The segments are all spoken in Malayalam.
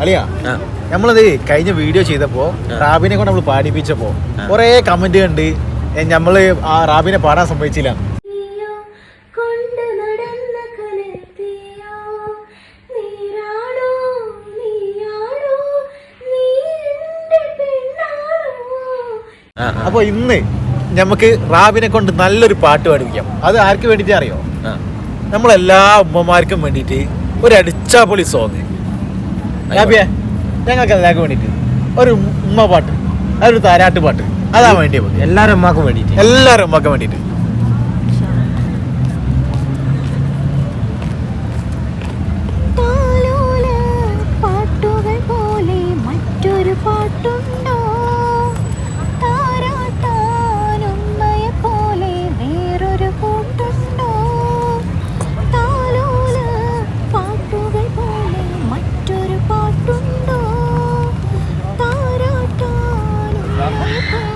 അളിയാ. നമ്മളത് കഴിഞ്ഞ വീഡിയോ ചെയ്തപ്പോ റാബിനെ കൊണ്ട് നമ്മൾ പാടിപ്പിച്ചപ്പോ. കൊറേ കമന്റ് കണ്ട് നമ്മൾ ആ റാബിനെ പാടാൻ സമ്മതിച്ചില്ല. ആ, അപ്പൊ ഇന്ന് നമുക്ക് റാബിനെ കൊണ്ട് നല്ലൊരു പാട്ട് പാടിപ്പിക്കാം. അത് ആർക്ക് വേണ്ടിയിട്ട് അറിയോ. നമ്മളെല്ലാ ഉമ്മമാർക്കും വേണ്ടിയിട്ട് ഒരു അടിച്ചാപ്പൊളി സോങ് ഞങ്ങൾക്ക് എല്ലാവർക്കും വേണ്ടിയിട്ട് ഒരു ഉമ്മ പാട്ട് അതൊരു താരാട്ട് പാട്ട്. അതാ വേണ്ടി എല്ലാരും അമ്മാക്കും വേണ്ടിട്ട് എല്ലാവരും ഉമ്മക്ക് വേണ്ടിയിട്ട്. people.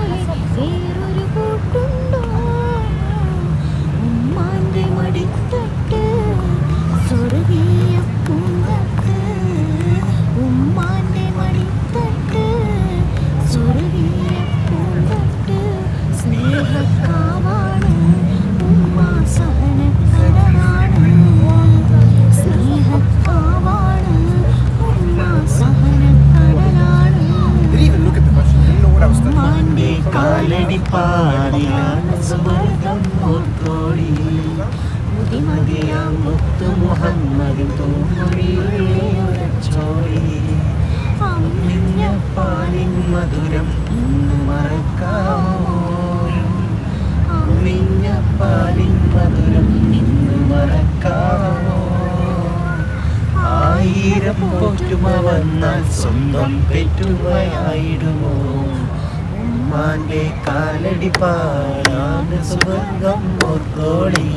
ഉമ്മാന്റെ കാലടി പാടിയാണ് സുവർഗം മുത്തോടി മുതിമതിയാം മുത്തു മുഹമ്മദ് തൂമൊഴിയോടി അമ്മിഞ്ഞ പാലിൻ മധുരം ഇന്ന് മറക്കാമോ? അമ്മിഞ്ഞ പാലിൻ മധുരം ഇന്ന് മറക്കാമോ? ആയിരം പോറ്റുമ വന്നാൽ സ്വന്തം പെറ്റുമയായിടുമോ? ഉമ്മാന്റെ കാലടി പാടാണ് സുവർഗം ഓർത്തോളി